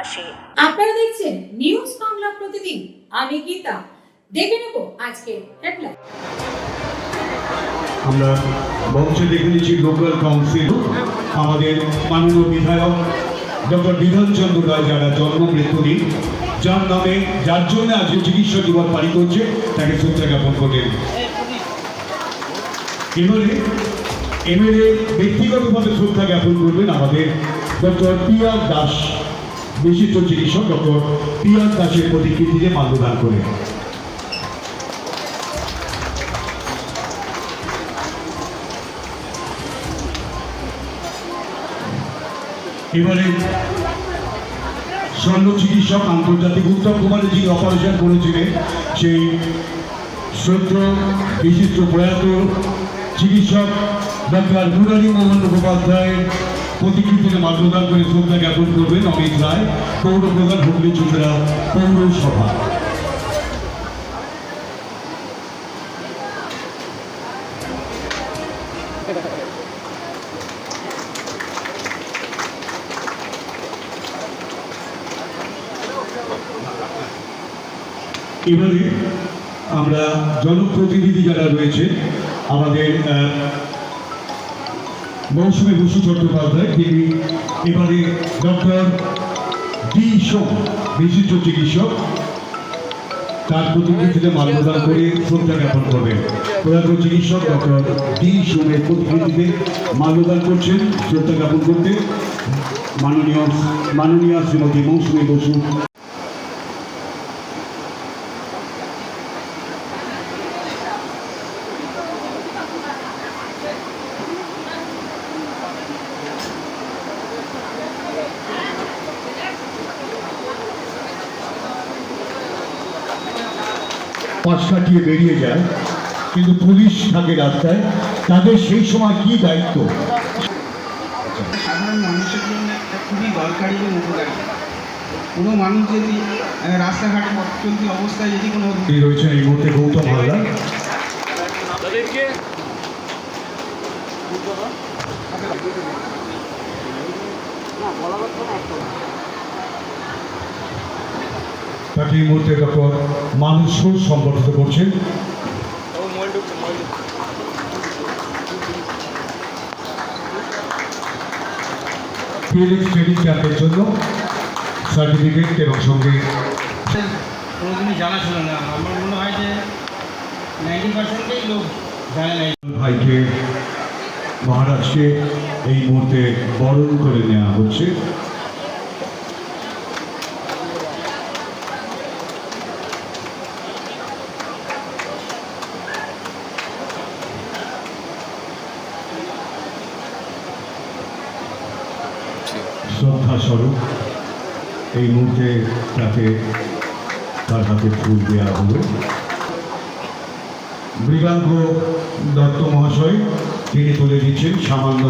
পাশে আপনারা দেখছেন নিউজ বাংলা প্রতিদিন। আমি গীতা। দেখে নেব আজকে হেডলাইন আমরা দেখে নিচ্ছি লোকাল কাউন্সিল আমাদের মাননীয় বিধায়ক ডক্টর বিধানচন্দ্র রায় যারা জন্ম যার নামে যার জন্য আজকে চিকিৎসা দিবস পালিত হচ্ছে তাকে শ্রদ্ধা জ্ঞাপন করলেন। এবারে এমএলএ ব্যক্তিগতভাবে শ্রদ্ধা জ্ঞাপন করবেন আমাদের ডক্টর পি আর দাস। বিশিষ্ট চিকিৎসক ডক্টর পি আর দাসের প্রতিকৃতিতে মাল্যদান করে। এবারে শল্য চিকিৎসক আন্তর্জাতিক উত্তম কুমারে যিনি অপারেশন করেছিলেন, সেই শ্রদ্ধ বিশিষ্ট প্রয়াত চিকিৎসক ডাক্তার মুরারি মোহন মুখোপাধ্যায়ের প্রতিকৃতিতে মাল্যদান করে শ্রদ্ধা জ্ঞাপন করবেন অমিত রায়, পৌর প্রধান হুগলি পৌরসভা। এবারে আমরা জনপ্রতিনিধি যারা রয়েছে, আমাদের মৌসুমী বসু চট্টোপাধ্যায় তিনি এবারে ডক্টর ডি সোম বিশিষ্ট চিকিৎসক, তার প্রতিকৃতিতে মাল্যদান করে শ্রদ্ধা জ্ঞাপন করবেন। প্রয়াত চিকিৎসক ডক্টর ডি সোমের প্রতিকৃতিতে মাল্যদান করছেন, শ্রদ্ধা জ্ঞাপন করতে। মাননীয় মাননীয় শ্রীমতী মৌসুমী বসু। পাশ কাটিয়ে বেরিয়ে যায় কিন্তু পুলিশ থাকে রাস্তায়। তাদের সেই সময় কি দায়িত্ব? সাধারণ মানুষের জন্য একটা খুবই দরকারি এবং উপকারী। কোনো মানুষ যদি রাস্তাঘাটে পথ চলতি অবস্থায় যদি কোনো রয়েছেন এই মুহূর্তে গৌতম হালদার। তাকে এই মুহূর্তে ডক্টর মানুষ সম্বর্ধিত করছেন ফিলিক্স ট্রেনিং ক্যাম্পের জন্য সার্টিফিকেট এবং সঙ্গে কোনোদিনই জানা ছিল না। আমার মনে হয় যে নাইনটি পার্সেন্টেই লোক জানে না ভাইকে মহারাজকে এই মুহূর্তে বরণ করে নেওয়া হচ্ছে। শ্রদ্ধা স্বরূপ এই মুহূর্তে তাকে তার হাতে ফুল দেওয়া হলো। মৃগাঙ্ক দত্ত মহাশয়, তিনি তুলে দিচ্ছেন সামান্য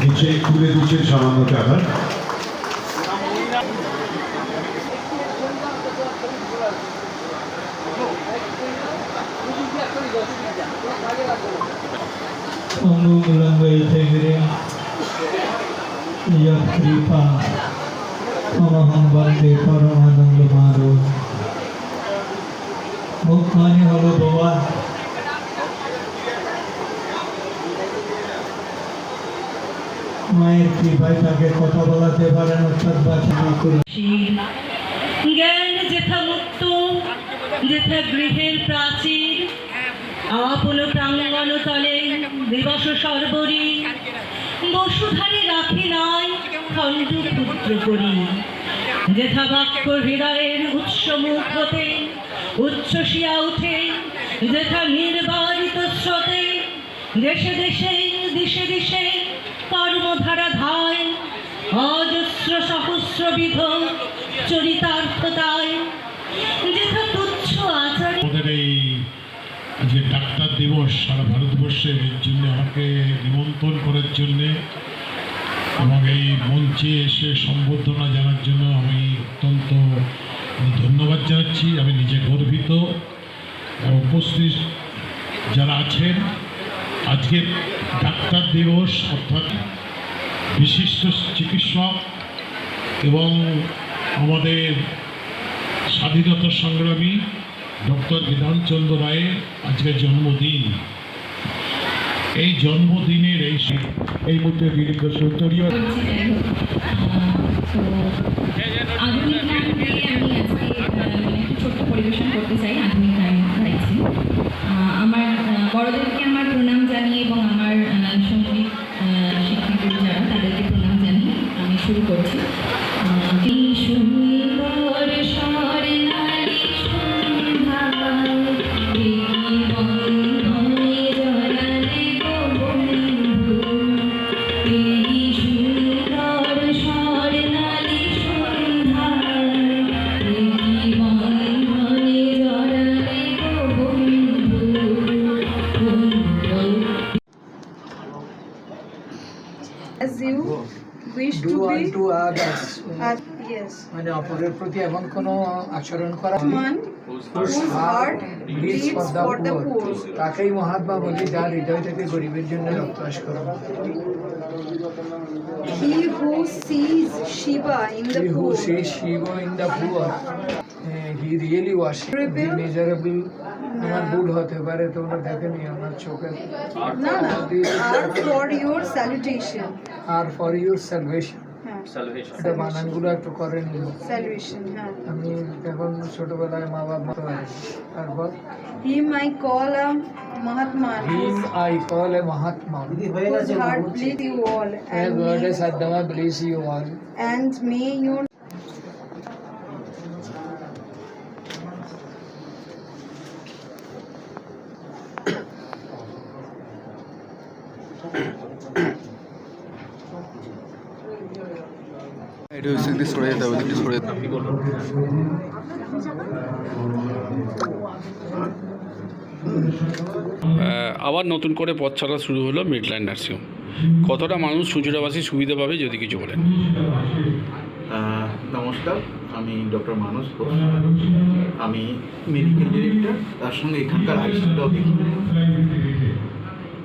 দিচ্ছে, তুলে দিচ্ছেন সামান্য টাকার টাকা অনুমুলঙ্গৈতেগিরে কৃপা অমহং বন্দে পরমানন্দ মাধব মুখখানি হলো বোবা মায়ের কৃপায় তাকে কথা বলাতে পারেন, অর্থাৎ বাঁচানো করে। জ্ঞান যেথা মুক্ত, যেথা গৃহের প্রাচীর আপন প্রাঙ্গণ তলে দিবস সর্বরী। বসুধারে রাখি নাই খণ্ড পুত্র করি। যেথা বাক্য হৃদয়ের উৎস মুখ হতে উচ্ছ্বসিয়া উঠে, যেথা নির্বাহিত স্রোতে, দেশে দেশে, দিশে দিশে, কর্মধারা ধায়, অজস্র সহস্র বিধ চরিতার্থতায়। যেথা তুচ্ছ আচারে আমাদের ডাক্তার দিবস, সারা ভারতবর্ষের এর জন্য আমাকে নিমন্ত্রণ করার জন্যে এবং এই মঞ্চে এসে সম্বর্ধনা জানার জন্য আমি অত্যন্ত ধন্যবাদ জানাচ্ছি। আমি নিজে গর্বিত উপস্থিত যারা আছেন আজকে ডাক্তার দিবস অর্থাৎ বিশিষ্ট চিকিৎসক এবং আমাদের স্বাধীনতা সংগ্রামী ডক্টর বিধানচন্দ্র রায়ের আজকে জন্মদিন। এই জন্মদিনের এই এই মুহূর্তে দীর্ঘ সৌন্দর্য আমার যাই as you wish do to be others uh, yes মানে অপরের প্রতি এমন কোনো আচরণ করা one whose heart Bleeds bleeds for the poor. poor তাকেই মহাত্মা বলি যার হৃদয় থেকে গরিবের জন্য রক্তবাস করো he who sees shiva in the poor. He who sees Shiva in the poor, uh, he really worship the Rebel? miserable. আমার ভুল হতে পারে তোমরা দেখেনি আমার চোখে no no are for your salutation are for your salvation হ্যাঁ, এটা বানানগুলো একটু করেন salvation হ্যাঁ আমি এখন ছোটবেলায় মা বাবা মতো হয়নি তারপর him I call a Mahatma him I call a Mahatma whose heart bleeds you all a and God a may, সাদ্দামা bless you all and may your সরে যেতে হবে দিকটি সরে যেতে আবার নতুন করে পথ চলা শুরু হলো মিডল্যান্ড নার্সিংহোম কতটা মানুষ সুচুরাবাসী সুবিধা পাবে যদি কিছু বলেন? নমস্কার আমি ডক্টর মানস ঘোষ। আমি মেডিকেল ডিরেক্টর তার সঙ্গে এখানকার আইসিটাও দেখি।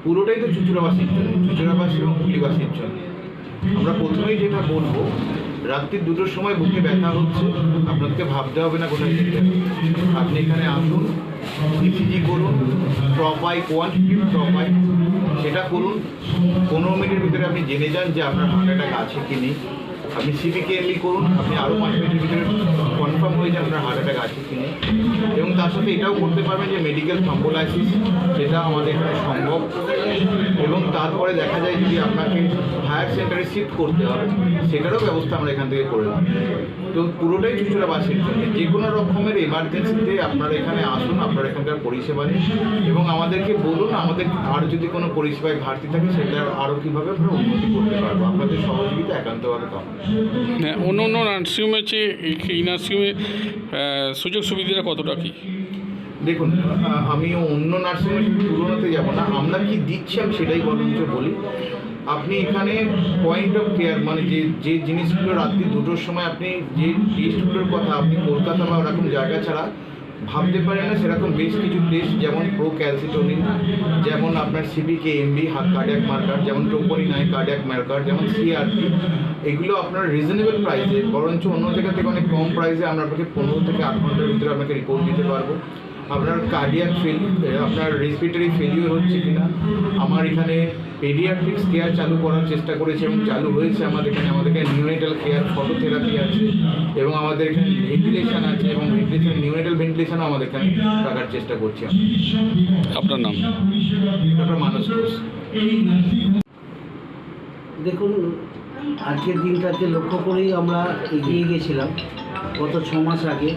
পুরোটাই তো চুচুড়াবাসীর জন্য চুচুড়াবাসী এবং হুগলিবাসীর জন্য। আমরা প্রথমেই যেটা বলব রাত্রির দুটোর সময় বুকে ব্যথা হচ্ছে, আপনাদেরকে ভাবতে হবে না কোথায় আপনি এখানে আসুন ইসিজি করুন প্রপাই কোয়ান্টিটি প্রপাই সেটা করুন, পনেরো মিনিটের ভিতরে আপনি জেনে যান যে আপনার হার্ট অ্যাটাক আছে কি নেই। আপনি সিবিকেএলই করুন, আপনি আরও পাঁচ মিনিটের ভিতরে কনফার্ম হয়ে যান আপনার হার্ট অ্যাটাক আছে কি নেই। এবং তার সাথে এটাও করতে পারবেন যে মেডিকেল থ্রম্বোলাইসিস সেটা আমাদের এখানে এবং তারপরে দেখা যায় যদি আপনাকে হায়ার সেন্টারে শিফট করতে হবে সেটারও ব্যবস্থা আমরা এখান থেকে করে তো পুরোটাই চুচুড়াবাসীর জন্য। যে কোনো রকমের এমার্জেন্সিতে আপনারা এখানে আসুন আপনারা এখানকার পরিষেবা নিন এবং আমাদেরকে বলুন আমাদের আর যদি কোনো পরিষেবায় ঘাটতি থাকে সেটা আরও কীভাবে আমরা উন্নতি করতে পারব? আপনাদের সহযোগিতা একান্তভাবে পাবো। হ্যাঁ, অন্য অন্য নার্সিংহোমের চেয়ে এই নার্সিংহোমে সুযোগ সুবিধাটা কতটা কী? দেখুন আমি অন্য নার্সিংহোমের তুলনাতে যাব না। আমরা কি দিচ্ছি আমি সেটাই বরঞ্চ বলি। আপনি এখানে পয়েন্ট অফ কেয়ার মানে যে যে জিনিসগুলো রাত্রি দুটোর সময় আপনি যে টেস্টগুলোর কথা আপনি কলকাতা বা ওরকম জায়গা ছাড়া ভাবতে পারেন না, সেরকম বেশ কিছু টেস্ট যেমন প্রো ক্যালসিটোনিন যেমন আপনার সিবিকে এমবি হাত কার্ডিয়াক মার্কার যেমন টোপনি নাই কার্ডিয়াক মার্কার যেমন সিআরপি এগুলো আপনার রিজনেবল প্রাইসে বরঞ্চ অন্য জায়গা থেকে অনেক কম প্রাইসে আমরা আপনাকে পনেরো থেকে আট ঘণ্টার ভিতরে আপনাকে রিপোর্ট দিতে পারব। আপনার কার্ডিয়াক ফেল আপনার রেসপিরেটরি ফেলিওর হচ্ছে কিনা আমার এখানে পেডিয়াট্রিক্স কেয়ার চালু করার চেষ্টা করেছি এবং চালু হয়েছে আমাদের এখানে আমাদের এখানে নিউনেটাল কেয়ার ফটোথেরাপি আছে এবং আমাদের এখানে ভেন্টিলেশন আছে এবং ভেন্টিলেশন নিউনেটাল ভেন্টিলেশনও আমাদের এখানে রাখার চেষ্টা করছি আপনার নাম? ডক্টর মানস ঘোষ। দেখুন আজকের দিনটাকে লক্ষ্য করেই আমরা এগিয়ে গেছিলাম গত ছ মাস আগে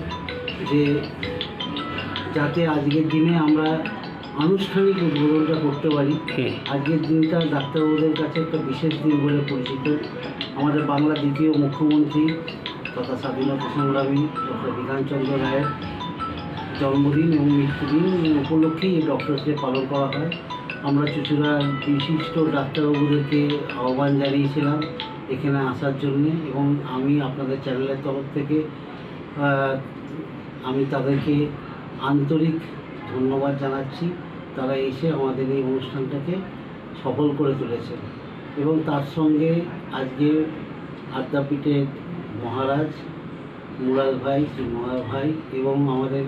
যে যাতে আজকের দিনে আমরা আনুষ্ঠানিক উদ্বোধনটা করতে পারি। আজকের দিনটা ডাক্তারবাবুদের কাছে একটা বিশেষ দিন বলে পরিচিত। আমাদের বাংলা দ্বিতীয় মুখ্যমন্ত্রী তথা স্বাধীনতা সংগ্রামী ডক্টর বিধানচন্দ্র রায়ের জন্মদিন এবং মৃত্যুদিন উপলক্ষেই এই ডক্টরসে পালন করা হয়। আমরা চুচুড়ার বিশিষ্ট ডাক্তারবাবুদেরকে আহ্বান জানিয়েছিলাম এখানে আসার জন্য এবং আমি আপনাদের চ্যানেলের তরফ থেকে আমি তাদেরকে আন্তরিক ধন্যবাদ জানাচ্ছি। তারা এসে আমাদের এই অনুষ্ঠানটাকে সফল করে তুলেছে এবং তার সঙ্গে আজকে আদ্যাপীঠের মহারাজ মুরাদ ভাই, শ্রী মুরাদ ভাই এবং আমাদের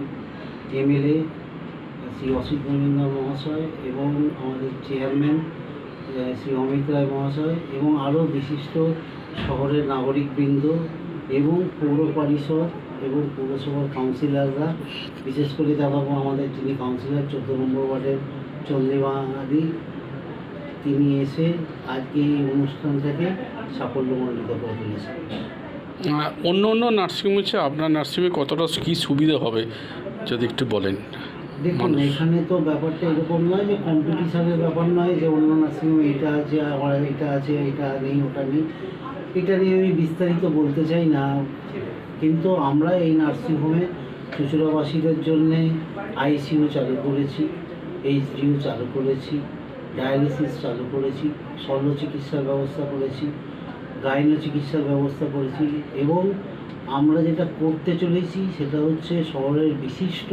এমএলএ শ্রী অসিত মজুমদার মহাশয় এবং আমাদের চেয়ারম্যান শ্রী অমিত রায় মহাশয় এবং আরও বিশিষ্ট শহরের নাগরিকবৃন্দ এবং পৌর পরিষদ এবং পৌরসভার কাউন্সিলররা বিশেষ করে দেখাবো আমাদের যিনি কাউন্সিলর চোদ্দ নম্বর ওয়ার্ডের চন্দ্রিমাদি তিনি এসে আজকে এই অনুষ্ঠানটাকে সাফল্যমণ্ডিত করে তুলেছেন। অন্য অন্য নার্সিংহোম হচ্ছে আপনার নার্সিংহোমে কতটা কী সুবিধা হবে যদি একটু বলেন? দেখুন এখানে তো ব্যাপারটা এরকম নয় যে কম্পিটিশনের ব্যাপার নয় যে অন্য নার্সিংহোমে এটা আছে আমার এটা আছে এটা নেই ওটা নেই। এটা নিয়ে আমি বিস্তারিত বলতে চাই না। কিন্তু আমরা এই নার্সিংহোমে চুচুড়াবাসীদের জন্যে আইসিইউ চালু করেছি, এইচডিইউ চালু করেছি, ডায়ালিসিস চালু করেছি শল্য চিকিৎসার ব্যবস্থা করেছি গাইনো চিকিৎসার ব্যবস্থা করেছি এবং আমরা যেটা করতে চলেছি সেটা হচ্ছে শহরের বিশিষ্ট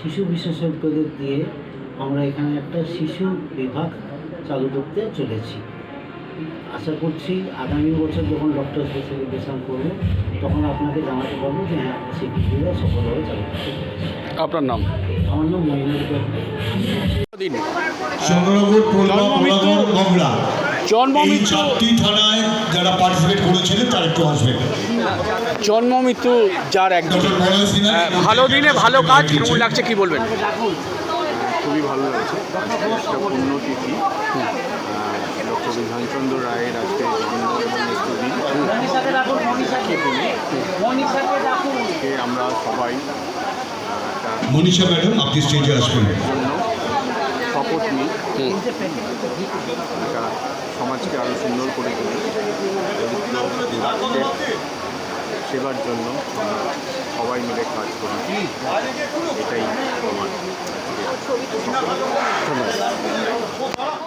শিশু বিশেষজ্ঞদের দিয়ে আমরা এখানে একটা শিশু বিভাগ চালু করতে চলেছি। আশা করছি আগামী বছর যখন ডক্টর স্পেশালিফিকেশন করব তখন আপনাকে জানাতে পারব যে হ্যাঁ সেই সফলভাবে চালু আপনার নাম? আমার নাম চন্দ্রনগর থানায় যারা পার্টিসিপেট করেছিলেন তারা একটু আসবেন। জন্ম মৃত্যু যার একদম হ্যাঁ, ভালো দিনে ভালো কাজ কেমন লাগছে কি বলবেন? খুবই ভালো লাগছে। একটা বিধানচন্দ্র রায়ের আজকে জন্ম এবং মৃত্যুদিন কে আমরা সবাই মনীষা ম্যাডাম আপনি স্টেজে আসবেন। শপথ নিই। একটা সমাজকে আরও সুন্দর করে তুলি। সেবার জন্য আমরা সবাই মিলে কাজ করি। এটাই আমার ধন্যবাদ।